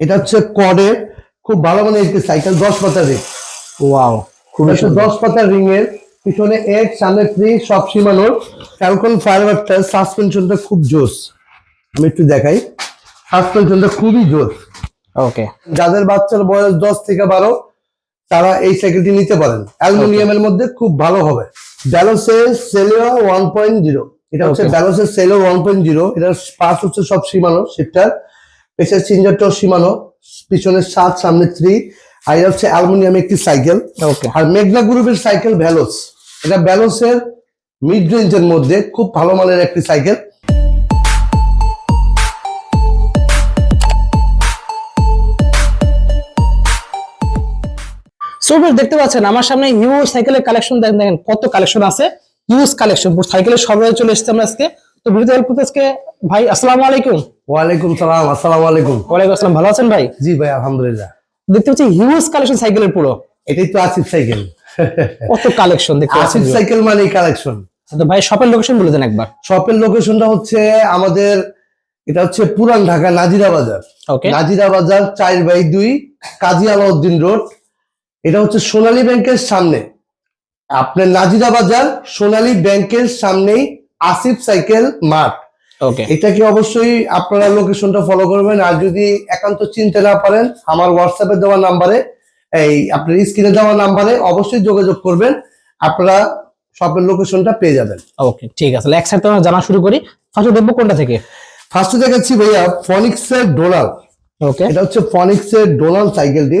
এটা হচ্ছে কডের খুব ভালো মানে একটি সাইকেল দশ পাতা রিং ওয়াও খুব সুন্দর। দশ পাতা রিং এর পিছনে এক সামনে থ্রি সব সীমানোর ফ্যালকন ফায়ারওয়ার্কটা সাসপেনশনটা খুব জোস আমি একটু দেখাই। সাসপেনশনটা খুবই জোস ওকে যাদের বাচ্চার বয়স দশ থেকে বারো তারা এই সাইকেলটি নিতে পারেন। অ্যালুমিনিয়ামের মধ্যে খুব ভালো হবে। ব্যালোসের সেলিও ওয়ান পয়েন্ট জিরো এটা হচ্ছে. ব্যালোসের সেলিও ওয়ান পয়েন্ট জিরো এটার পাশ হচ্ছে সব সীমানো শিফটার পেছনের সিঞ্জারটাও সীমানো পিছনের সাত সামনে থ্রি আর এটা হচ্ছে অ্যালুমিনিয়াম একটি সাইকেল। ওকে আর মেঘনা গ্রুপের সাইকেল ভ্যালোস। এটা ভ্যালোসের মিড রেঞ্জের মধ্যে খুব ভালো মানের একটি সাইকেল। সো দেখতে পাচ্ছেন আমার সামনে হিউজ সাইকেলের কালেকশন দেখেন দেখেন কত কালেকশন আছে। হিউজ কালেকশন সাইকেলের সবাই চলে এসেছে আমরা আজকে। তো ভিডিওতে হেল্প করতে আজকে ভাই আসসালামু আলাইকুম। ওয়ালাইকুম সালাম আসসালামু আলাইকুম। ওয়ালাইকুম আসসালাম ভালো আছেন ভাই? জি ভাই আলহামদুলিল্লাহ। দেখতে পাচ্ছি হিউজ কালেকশন সাইকেলের পুরো। এটাই তো আসিফ সাইকেল কত কালেকশন দেখতে আসিফ সাইকেল মানে কালেকশন তো ভাই শপের লোকেশন বলে দেন একবার। শপের লোকেশনটা হচ্ছে আমাদের এটা হচ্ছে পুরান ঢাকা নাজিরা বাজার। নাজিরা বাজার চার বাই দুই কাজী আলাউদ্দিন রোড। এটা হচ্ছে সোনালী ব্যাংকের সামনে। আপনার নাজিরা বাজার সোনালী ব্যাংকের সামনেই আসিফ সাইকেল মাঠ। ওকে এটাকে অবশ্যই আপনারা লোকেশনটা ফলো করবেন। আর যদি একান্ত চিনতে না পারেন আমার হোয়াটসঅ্যাপে দেওয়া নাম্বারে এই আপনার স্ক্রিনে দেওয়া নাম্বারে অবশ্যই যোগাযোগ করবেন। আপনারা শপের লোকেশনটা পেয়ে যাবেন। ওকে ঠিক আছে। এক সাথে আমরা জানা শুরু করি। ফার্স্ট দেখব কোনটা থেকে? ফার্স্টে দেখাচ্ছি ভাইয়া ফনিক্সের ডোনাল ওকে এটা হচ্ছে ফনিক্সের ডোনাল সাইকেলটি।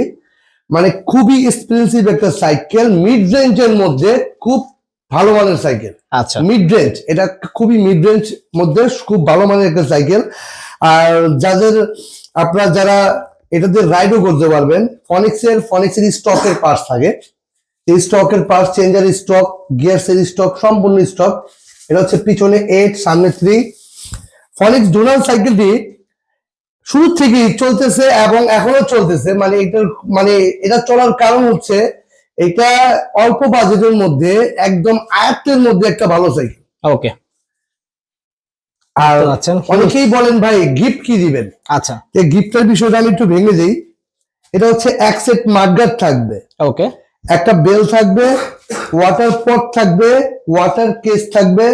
মানে খুবই এক্সপেন্সিভ একটা সাইকেল মিড রেঞ্জের মধ্যে খুব ভালো মানের সাইকেল। আচ্ছা। মিড রেঞ্জ এটা খুবই মিড রেঞ্জ মধ্যে খুব ভালো মানের একটা সাইকেল। আর যাদের আপনারা যারা এটাতে রাইডও করতে পারবেন ফনিক্সের ফনিক্সের স্টকের পার্টস থাকে। এই স্টকের পার্টস চেঞ্জার স্টক গিয়ারসের স্টক সম্পূর্ণ স্টক এটা হচ্ছে পিছনে এইট সামনে থ্রি ফনিক্স ডোনাল সাইকেলটি শুরু থেকেই চলতেছে এবং এখনও চলতেছে। মানে এটার মানে এটা চলার কারণ হচ্ছে এটা অল্প বাজেটের মধ্যে একদম আয়ত্তের মধ্যে একটা ভালো সাইকেল। ওকে। আর আচ্ছা অনেকেই বলেন ভাই গিফট কি দিবেন? আচ্ছা। এই গিফটের বিষয়টা আমি একটু ভেঙে দিই। এটা হচ্ছে এক সেট মাডগার্ড থাকবে। ওকে। একটা বেল থাকবে ওয়াটার পট থাকবে ওয়াটার কেস থাকবে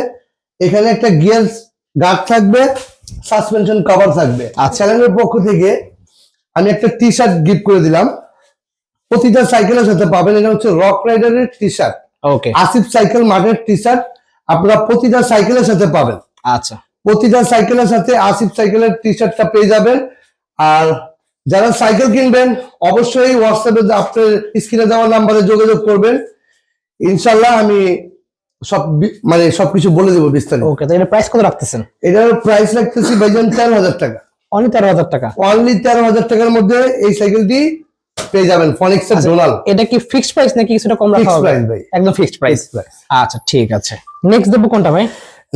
এখানে একটা গিয়ার গার্ড থাকবে সাসপেনশন কভার থাকবে। আর চ্যানেলের পক্ষ থেকে আমি একটা টি শার্ট গিফট করে দিলাম। প্রতিটা সাইকেলের সাথে পাবেন। এটা হচ্ছে rock রাইডারের T shirt okay Asif cycle মাঠের টি শার্ট আপনারা প্রতিটা সাইকেলের সাথে পাবেন। আচ্ছা। প্রতিটা সাইকেলের সাথে আসিফ সাইকেলের টি শার্টটা পেয়ে যাবেন। আর যারা সাইকেল কিনবেন অবশ্যই হোয়াটসঅ্যাপে আপনার স্ক্রিনে দেওয়া নাম্বারে যোগাযোগ করবেন। ইনশাল্লাহ আমি সব মানে সবকিছু বলে দেবো বিস্তারিত। ওকে তো এটা প্রাইস কত রাখতেছেন? এটার প্রাইস রাখতেছি ভাইজান তেরো হাজার টাকা। অনলি তেরো হাজার টাকা? অনলি তেরো হাজার টাকার মধ্যে এই সাইকেলটি পেয়ে যাবেন ফনিক্সের ডোনাল এটা কি ফিক্সড প্রাইস নাকি কিছুটা কম রাখা হবে? প্রাইস ভাই। একদম ফিক্সড প্রাইস আচ্ছা ঠিক আছে। নেক্সট দেবো কোনটা ভাই?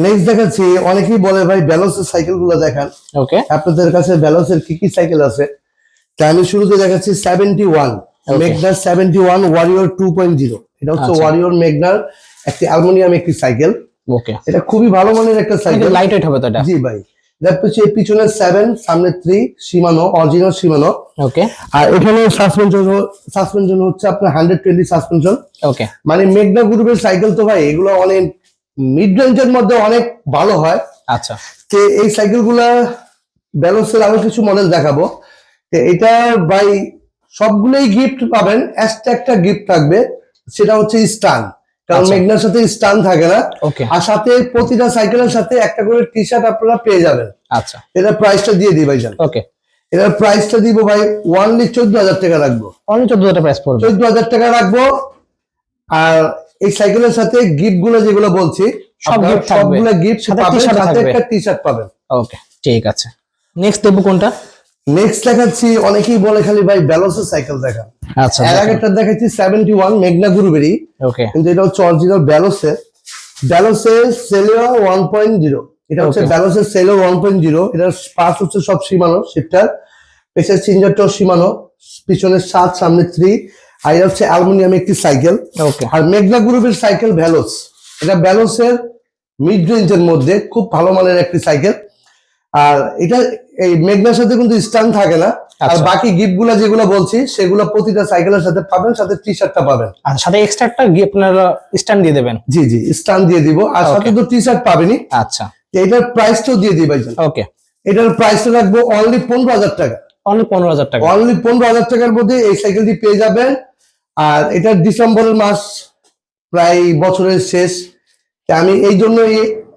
নেক্সট দেখাচ্ছি অনেকেই বলে ভাই ব্যালেন্সের সাইকেলগুলো দেখান। ওকে আপনাদের কাছে ব্যালেন্সের কি কি সাইকেল আছে? তা আমি শুরুতে দেখাচ্ছি seventy one. মেগনার seventy one warrior two point zero এটা হচ্ছে আচ্ছা। ওয়ারিয়র মেগনার একটি অ্যালুমিনিয়াম একটি সাইকেল ওকে এটা খুবই ভালো মানের একটা সাইকেল লাইট ওয়েট হবে তো এটা? জি ভাই। পিছনে সেভেন সামনে three Shimano original Shimano. Okay আর এখানে সাসপেনশন সাসপেনশন হচ্ছে আপনার হান্ড্রেড টোয়েন্টি সাসপেনশন ওকে মানে মেঘনা গ্রুপের সাইকেল তো ভাই এগুলো অনেক মিড রেঞ্জের মধ্যে অনেক ভালো হয়। আচ্ছা। তো এই ব্যালেন্সের আরও কিছু মডেল দেখাবো। এটা ভাই সবগুলোই গিফট পাবেন একটা একটা গিফট থাকবে। সেটা হচ্ছে স্টান কারণ আচ্ছা। মেঘনার সাথে স্টান থাকে না। আর সাথে প্রতিটা সাইকেলের সাথে একটা করে টি শার্ট আপনারা পেয়ে যাবেন। আচ্ছা। এটা প্রাইসটা দিয়ে দিই ভাইজান। ওকে এটার প্রাইসটা দিব ভাই ওয়ানলি চোদ্দ হাজার টাকা রাখব। অনলি চোদ্দ হাজার প্রাইস পড়বে। চোদ্দ হাজার টাকা রাখব। আর এই সাইকেলের সাথে গিফটগুলো যেগুলো বলছি সবগুলো গিফট সাথে একটা টি শার্ট পাবেন। ওকে ঠিক আছে। নেক্সট দেবো কোনটা? নেক্সট দেখাচ্ছি অনেকেই বলে খালি ভাই ব্যালেন্সের সাইকেল দেখা আচ্ছা এর আগেরটা দেখাচ্ছি সেভেন্টি ওয়ান মেঘনা গ্রুপেরই ওকে কিন্তু এটা হচ্ছে অরিজিনাল ব্যালোসের ব্যালোসের সেলিও ওয়ান পয়েন্ট জিরো এটা হচ্ছে. ব্যালোসের ওয়ান পয়েন্ট জিরো এটার পাস হচ্ছে সব সীমানো শিফটার পেছনের সিঞ্জারটাও সীমানো। পিছনের সাত সামনে থ্রি আর এটা হচ্ছে অ্যালুমিনিয়াম একটি সাইকেল ওকে আর মেঘনা গ্রুপের সাইকেল ভ্যালোস এটা ভ্যালোসের মিড রেঞ্জের মধ্যে খুব ভালো মানের একটি সাইকেল আর এটা এই মেঘনার সাথে কিন্তু স্ট্যান্ড থাকে না। আর আচ্ছা। বাকি গিফটগুলা যেগুলো বলছি সেগুলো প্রতিটা সাইকেলের সাথে পাবেন সাথে টি শার্টটা পাবেন। আর সাথে এক্সট্রা একটা আপনার স্ট্যান্ড দিয়ে দেবেন। জি জি স্টান দিয়ে দিব। আর. সাথে তো টি শার্ট পাবেনি আচ্ছা এটার প্রাইসটাও দিয়ে দিই ভাইজান। ওকে এটার প্রাইসটা রাখব অনলি পনেরো হাজার টাকা। অনলি পনেরো হাজার টাকা। অনলি পনেরো হাজার টাকার মধ্যে এই সাইকেলটি পেয়ে যাবেন। আর এটা ডিসেম্বরের মাস প্রায় বছরের শেষ। আমি এই জন্য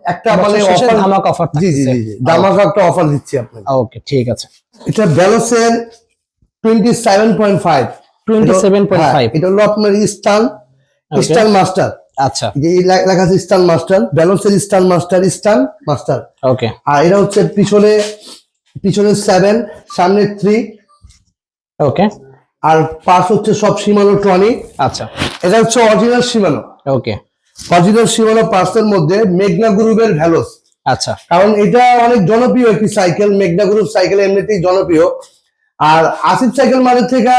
একটা মানে অফার ধামাক অফার জি জি জি জি একটা অফার দিচ্ছি আপনাকে। ওকে ঠিক আছে। এটা সেভেন পয়েন্ট ফাইভ এটা হলো আপনার স্টান. স্টান মাস্টার আচ্ছা। এই লেখা আছে স্টান master ব্যালোসের stan master stan master okay আর এটা হচ্ছে পিছনে পিছনে সেভেন সামনে থ্রি ওকে আর পাশ হচ্ছে সব সীমানো টনি। আচ্ছা। এটা হচ্ছে অরিজিনাল সীমানো। ওকে অরিজিনাল সীমানো পার্সের মধ্যে মেঘনা গ্রুপের ভ্যালোস। আচ্ছা। কারণ এটা অনেক জনপ্রিয় একটি সাইকেল মেঘনা গ্রুপ সাইকেল এমনিতেই জনপ্রিয়। আর আসিফ সাইকেল মানে থেকে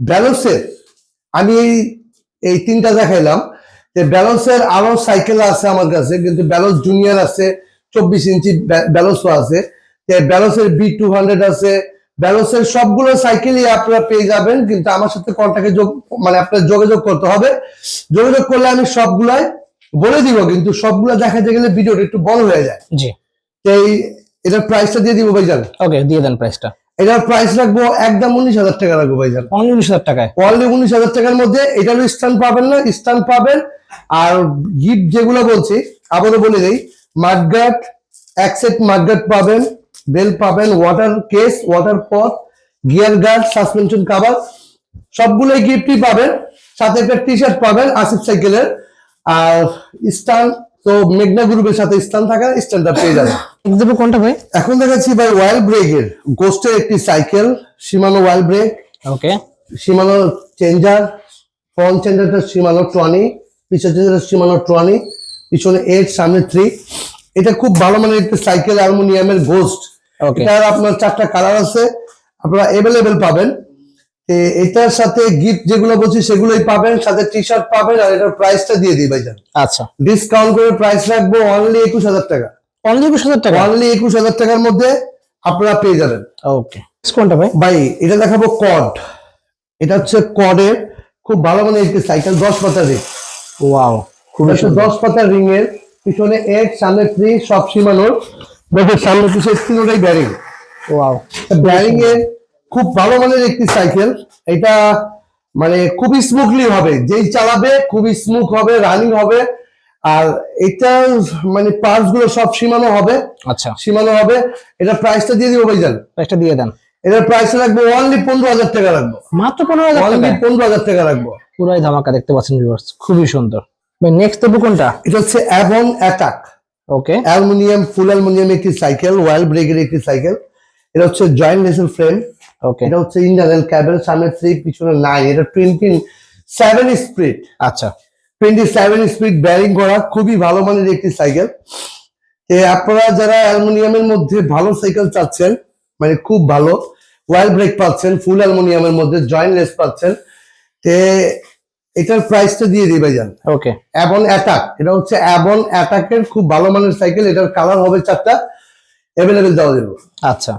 ব্যালেন্সের আমি এই এই তিনটা দেখাইলাম। যে ব্যালেন্সের আরও সাইকেল আছে আমার কাছে কিন্তু ব্যালেন্স জুনিয়র আছে চব্বিশ ইঞ্চি ব্যালেন্সও আছে। ব্যালেন্সের বি টু হান্ড্রেড আছে ব্যালেন্সের সবগুলো সাইকেলই আপনারা পেয়ে যাবেন কিন্তু আমার সাথে কন্ট্যাক্টে যোগ মানে আপনার যোগাযোগ করতে হবে। যোগাযোগ করলে আমি সবগুলাই বলে দিব কিন্তু সবগুলো দেখাতে গেলে ভিডিওটা একটু বড় হয়ে যায়। জি। এই এটার প্রাইসটা দিয়ে দিব ভাইজান। ওকে দিয়ে দেন প্রাইসটা এটার প্রাইস রাখব একদম উনিশ হাজার টাকা রাখব ভাইজান। উনিশ হাজার টাকায়? অনলি উনিশ হাজার টাকার মধ্যে এটারও স্থান পাবেন না স্থান পাবেন আর গিফট যেগুলো বলছি আবারও বলে দিই মাডগার্ড এক সেট পাবেন বেল পাবেন ওয়াটার কেস ওয়াটার পথ গিয়ার গার্ড সাসপেনশন কাভার সবগুলোই গিফটই পাবেন। সাথে একটা টি শার্ট পাবেন আসিফ সাইকেলের। আর স্ট্যান্ড তো মেঘনা গ্রুপের সাথে স্টান থাকা স্ট্যান্ডটা পেয়ে যাবেন। এক্সাম্পল কোনটা ভাই? এখন দেখাচ্ছি ভাই ওয়াইল ব্রেকের গোস্টের একটি সাইকেল সীমানো ওয়াইল brake okay Shimano changer front চেঞ্জারটা Shimano Tourney পিছনে চেঞ্জার সীমানো টুয়ানি পিছনে এইট সামনে থ্রি এটা খুব ভালো মানের একটি সাইকেল অ্যালুমিনিয়ামের গোস্ট এটার আপনার চারটা কালার আছে আপনারা অ্যাভেলেবেল পাবেন। এটার সাথে গিফট যেগুলো বলছি সেগুলোই পাবেন সাথে টি শার্ট পাবেন আর এটার প্রাইসটা দিয়ে দিই ভাইজান। আচ্ছা। ডিসকাউন্ট করে প্রাইস রাখব অনলি একুশ হাজার টাকা। অনলি একুশ হাজার টাকা? অনলি একুশ হাজার টাকার মধ্যে আপনারা পেয়ে যাবেন। ওকে কোনটা ভাই? ভাই এটা দেখাবো কড এটা হচ্ছে কডের খুব ভালো মানে একটি সাইকেল দশ পাতা রিং ওয়াও সুন্দর। দশ পাতা রিং এর পিছনে এক সামনে থ্রি সব সীমানোর। দেখো সামনে পিছনে তিনটাই ব্যারিং ওয়াও ব্যারিং এর খুব ভালো মানের একটি সাইকেল এটা মানে খুবই স্মুথলি হবে। যেই চালাবে খুবই স্মুথ হবে রানিং হবে। আর এটা মানে পার্টসগুলো সব সীমানো হবে। আচ্ছা। সীমানো হবে। এটা প্রাইসটা দিয়ে দিব ভাইজান। প্রাইসটা দিয়ে দেন। এটার প্রাইস রাখব অনলি পনেরো হাজার টাকা রাখব। মাত্র পনেরো হাজার অনলি পনেরো হাজার টাকা রাখব। পুরাই ধামাকা দেখতে পাচ্ছেন ভিউয়ার্স খুবই সুন্দর। নেক্সট দেবো কোনটা? এটা হচ্ছে Avon attack okay aluminium full aluminium একটি সাইকেল ওয়াইল ব্রেকের একটি সাইকেল এটা হচ্ছে জয়েন্ট লেসের ফ্রেম ওকে এটা হচ্ছে ইন্টারনাল ক্যাবেল সামনে থ্রি পিছনে নাইন এটা টোয়েন্টি সেভেন স্পিড আচ্ছা। টোয়েন্টি সেভেন স্পিড ব্যারিং করা খুবই ভালো মানের একটি সাইকেল আপনারা যারা অ্যালুমিনিয়ামের মধ্যে ভালো সাইকেল চাচ্ছেন মানে খুব ভালো ওয়াইল ব্রেক পাচ্ছেন ফুল অ্যালুমিনিয়ামের মধ্যে জয়েন্ট লেস পাচ্ছেন তে এটার প্রাইসটা দিয়ে দিই ভাইজান। ওকে অ্যাবন অ্যাটাক এটা হচ্ছে অ্যাবন অ্যাটাকের খুব ভালো মানের সাইকেল এটার কালার হবে চারটা। অ্যাভেলেবেল দেওয়া যাবে। আচ্ছা।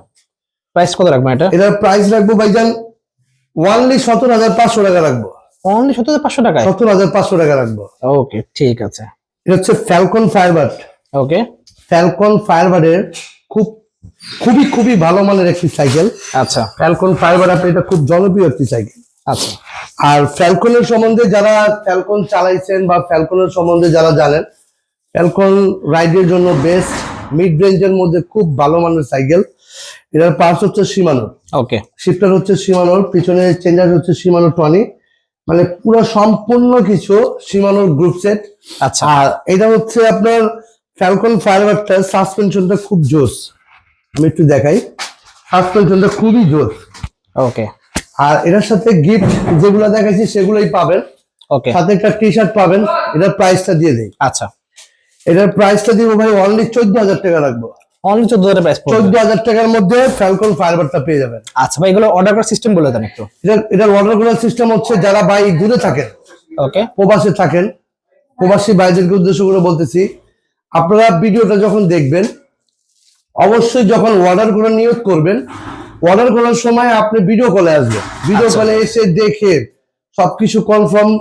প্রাইস কত রাখব এটা? এটার প্রাইস রাখব ভাইজান ওয়ানলি সতেরো হাজার পাঁচশো টাকা রাখব। অনলি সত্তর পাঁচশো টাকায়? সত্তর হাজার পাঁচশো টাকা রাখব। ওকে ঠিক আছে। এটা হচ্ছে ফ্যালকন ফায়ারবার্ড ওকে ফ্যালকন ফায়ারবার্ডের খুব খুবই খুবই ভালো মানের একটি সাইকেল আচ্ছা। ফ্যালকন ফায়ারবার্ড আপনি এটা খুব জনপ্রিয় একটি সাইকেল আচ্ছা। আর ফ্যালকনের সম্বন্ধে যারা ফ্যালকন চালাইছেন বা ফ্যালকনের সম্বন্ধে যারা জানেন ফ্যালকন রাইডের জন্য বেস্ট মিড রেঞ্জের মধ্যে খুব ভালো মানের সাইকেল এটার পার্টস হচ্ছে সীমানোর ওকে শিফটার হচ্ছে সীমানোর পিছনে চেঞ্জার হচ্ছে সীমানো টনি মানে পুরো সম্পূর্ণ কিছু সীমানোর গ্রুপ সেট আচ্ছা। আর এটা হচ্ছে আপনার ফ্যালকন ফায়ারবারটা সাসপেনশনটা খুব জোস আমি একটু দেখাই। সাসপেনশনটা খুবই জোস ওকে আর এটার সাথে গিফট যেগুলো দেখাচ্ছি সেগুলোই পাবেন। ওকে সাথে একটা টি শার্ট পাবেন। এটার প্রাইসটা দিয়ে দিই। আচ্ছা। এটার প্রাইসটা দিব ভাই অনলি চোদ্দ হাজার টাকা রাখব। অনলি চোদ্দ হাজার প্রাইস চোদ্দ হাজার টাকার মধ্যে ফ্যালকন ফায়ারবারটা পেয়ে যাবেন। আচ্ছা ভাই এগুলো অর্ডার করার সিস্টেম বলে দেন একটু। এটার এটার অর্ডার করার সিস্টেম হচ্ছে যারা ভাই দূরে থাকেন। ওকে প্রবাসে থাকেন। প্রবাসী ভাইদেরকে উদ্দেশ্য করে বলতেছি আপনারা ভিডিওটা যখন দেখবেন অবশ্যই যখন অর্ডার করে নিয়োগ করবেন অর্ডার করার সময় আপনি ভিডিও কলে আসবেন। ভিডিও আচ্ছা। কলে এসে দেখে সবকিছু কনফার্ম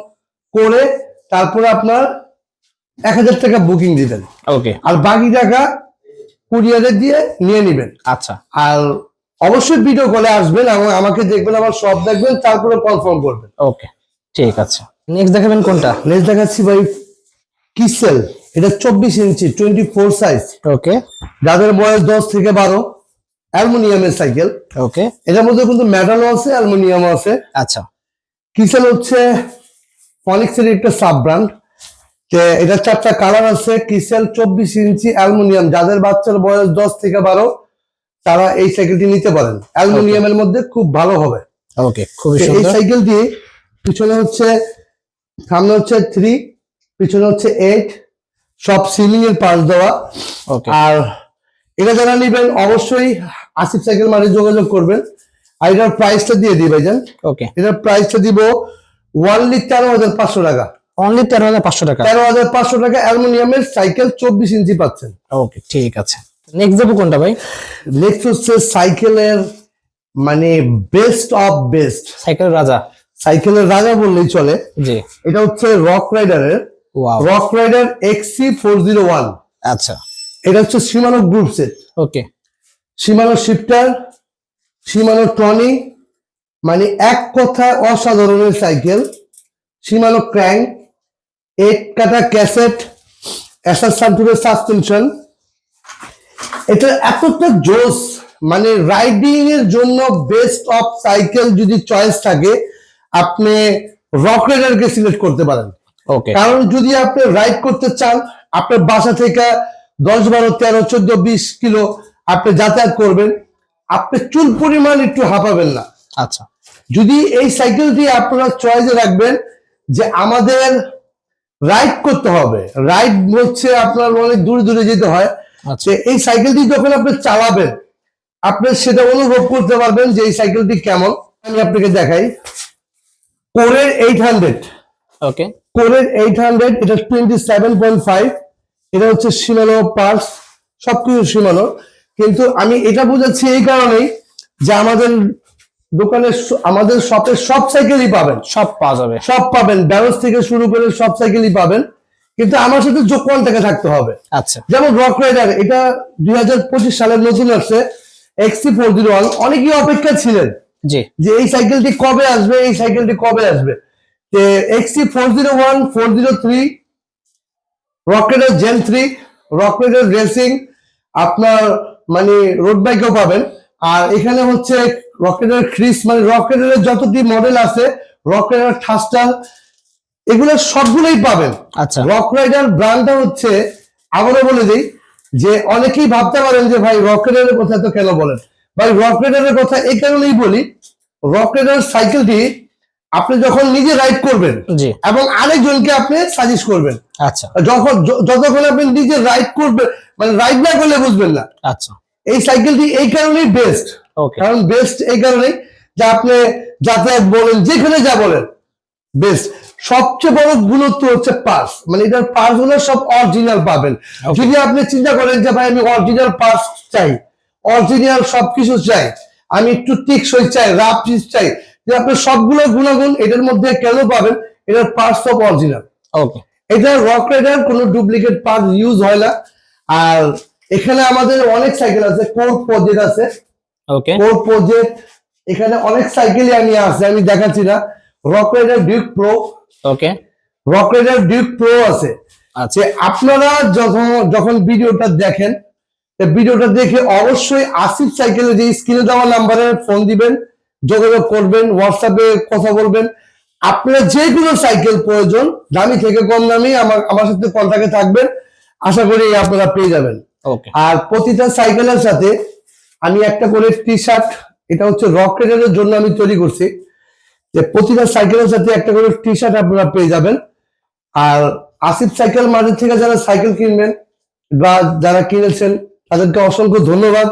করে তারপরে আপনার এক হাজার টাকা বুকিং দিবেন ওকে আর বাকি টাকা কুরিয়ারে দিয়ে নিয়ে নেবেন। আচ্ছা। আর অবশ্যই ভিডিও কলে আসবেন এবং আমাকে দেখবেন আমার সব দেখবেন তারপরে কনফার্ম করবেন। ওকে ঠিক আছে। নেক্সট দেখাবেন কোনটা? নেক্সট দেখাচ্ছি ভাই কিসেল এটা চব্বিশ inch twenty four size okay যাদের বয়স দশ থেকে বারো। অ্যালুমিনিয়ামের সাইকেল। ওকে এটার মধ্যে কিন্তু মেটালও আছে অ্যালুমিনিয়ামও আছে। আচ্ছা। কিসেল হচ্ছে? ফনিক্সের একটা সাব ব্র্যান্ড এটা চারটা কালার আছে কিসেল চব্বিশ ইঞ্চি অ্যালুমিনিয়াম। যাদের বাচ্চার বয়স দশ থেকে বারো তারা এই সাইকেলটি নিতে পারেন। অ্যালুমিনিয়ামের মধ্যে খুব ভালো হবে। ওকে খুবই এই সাইকেলটি পিছনে হচ্ছে সামনে হচ্ছে থ্রি পিছনে হচ্ছে এইট সব সিলিং এর পাশ দেওয়া। ওকে আর এটা যারা নেবেন অবশ্যই আসিফ সাইকেল মানে যোগাযোগ করবেন। আর এটার প্রাইসটা দিয়ে দিই ভাইজান। ওকে এটার প্রাইসটা দিব ওয়ানলি তেরো হাজার পাঁচশো টাকা। অনলি তেরো হাজার পাঁচশো টাকা। তেরো হাজার পাঁচশো টাকা অ্যালুমিনিয়ামের সাইকেল চব্বিশ ইঞ্চি পাচ্ছেন। ওকে ঠিক আছে। নেক্সট যাব কোনটা ভাই? নেক্সট হচ্ছে সাইকেলের মানে বেস্ট অফ বেস্ট সাইকেল রাজা। সাইকেলের রাজা বললেই চলে। জি। এটা হচ্ছে rock রাইডারের Rock Rider XC four zero one আচ্ছা। এটা হচ্ছে Shimano group set okay Shimano shifter Shimano Tourney মানে এক কথায় অসাধারণের সাইকেল সীমানো ক্র্যাঙ্ক এক কাটা ক্যাসেট এসআর সান্টুরের সাসপেনশন এটা এতটা জোস মানে রাইডিং এর জন্য বেস্ট অফ সাইকেল যদি চয়েস থাকে আপনি রক রাইডারকে সিলেক্ট করতে পারেন। ওকে কারণ যদি আপনি রাইড করতে চান আপনার বাসা থেকে দশ বারো তেরো চোদ্দ বিশ কিলো আপনি যাতায়াত করবেন আপনি চুল পরিমাণ একটু হাঁপাবেন না। আচ্ছা। যদি এই সাইকেলটি আপনারা চয়েসে রাখবেন যে আমাদের রাইড করতে হবে। রাইড হচ্ছে আপনার অনেক দূরে দূরে যেতে হয়। আচ্ছা। এই সাইকেলটি যখন আপনি চালাবেন আপনি সেটা অনুভব করতে পারবেন যে এই সাইকেলটি কেমন। আমি আপনাকে দেখাই। কোরের এইট হান্ড্রেড ওকে কোরের এইট হান্ড্রেড এটা টোয়েন্টি সেভেন পয়েন্ট ফাইভ এটা হচ্ছে সীমানো পার্স। সবকিছু সীমানো। কিন্তু আমি এটা বোঝাচ্ছি এই কারণেই যে আমাদের দোকানে আমাদের শপে সব সাইকেলই পাবেন। সব পাওয়া যাবে। সব পাবেন। ব্যালেন্স থেকে শুরু করে সব সাইকেলই পাবেন। কিন্তু আমার সাথে যোগ কন্টাক্টে থাকতে হবে। আচ্ছা। যেমন রক রাইডার এটা দুই হাজার পঁচিশ সালের নতুন আসছে। এক্সি ফোর জিরো ওয়ান অনেকেই অপেক্ষা ছিলেন যে এই সাইকেলটি কবে আসবে এই সাইকেলটি কবে আসবে। যে XC four zero one four zero three রকেটের জেন থ্রি রকেটের রেসিং আপনার মানে রোড বাইকও পাবেন। আর এখানে হচ্ছে রকেটের ক্রিস মানে রকেটের যতটি মডেল আছে রকেটের ঠাস্টার এগুলো সবগুলোই পাবেন। আচ্ছা। রক রাইডার ব্র্যান্ডটা হচ্ছে আবারও বলে দিই যে অনেকেই ভাবতে পারেন যে ভাই রক রাইডারের কথা তো কেন বলেন? ভাই রক রাইডারের কথা এই কারণেই বলি রক রাইডার সাইকেলটি আপনি যখন নিজে রাইড করবেন এবং আরেকজনকে আপনি সাজেস্ট করবেন। আচ্ছা। যখন যতক্ষণ আপনি নিজে রাইড করবেন মানে রাইড না করলে বুঝবেন না। আচ্ছা। এই সাইকেলটি এই কারণেই বেস্ট কারণ বেস্ট এই কারণেই যে আপনি যাতায়াত বলেন যেখানে যা বলেন বেস্ট সবচেয়ে বড় গুরুত্ব হচ্ছে পার্স মানে এটার পার্সগুলো সব অরিজিনাল পাবেন। যদি আপনি চিন্তা করেন যে ভাই আমি অরিজিনাল পার্স চাই অরিজিনাল সবকিছু চাই আমি একটু টিকসই চাই রাফ চিজ চাই যে আপনি সবগুলো গুণাগুণ এটার মধ্যে কেন পাবেন? এটার পার্টস সব অরিজিনাল ওকে এটা রক রাইডার কোনো ডুপ্লিকেট পার্ট ইউজ হয় না। আর এখানে আমাদের অনেক সাইকেল আছে কোর প্রজেক্ট আছে। ওকে কোর প্রজেক্ট এখানে অনেক সাইকেলই আমি আছে আমি দেখাচ্ছি না। Rock Rider Duke Pro okay Rock Rider Duke Pro আছে। আচ্ছা। আপনারা যখন যখন ভিডিওটা দেখেন ভিডিওটা দেখে অবশ্যই আসিফ সাইকেলে যে স্ক্রিনে দেওয়া নাম্বারে ফোন দিবেন। যোগাযোগ করবেন হোয়াটসঅ্যাপে কথা বলবেন। আপনারা যে কোনো সাইকেল প্রয়োজন দামি থেকে কম দামি আমার আমার সাথে কন্ট্যাক্টে থাকবেন। আশা করি আপনারা পেয়ে যাবেন। ওকে আর প্রতিটা সাইকেলের সাথে আমি একটা করে টি শার্ট এটা হচ্ছে রক রাইডারের জন্য আমি তৈরি করছি। যে প্রতিটা সাইকেলের সাথে একটা করে টি শার্ট আপনারা পেয়ে যাবেন। আর আসিফ সাইকেল মার্কেট থেকে যারা সাইকেল কিনবেন বা যারা কিনেছেন তাদেরকে অসংখ্য ধন্যবাদ।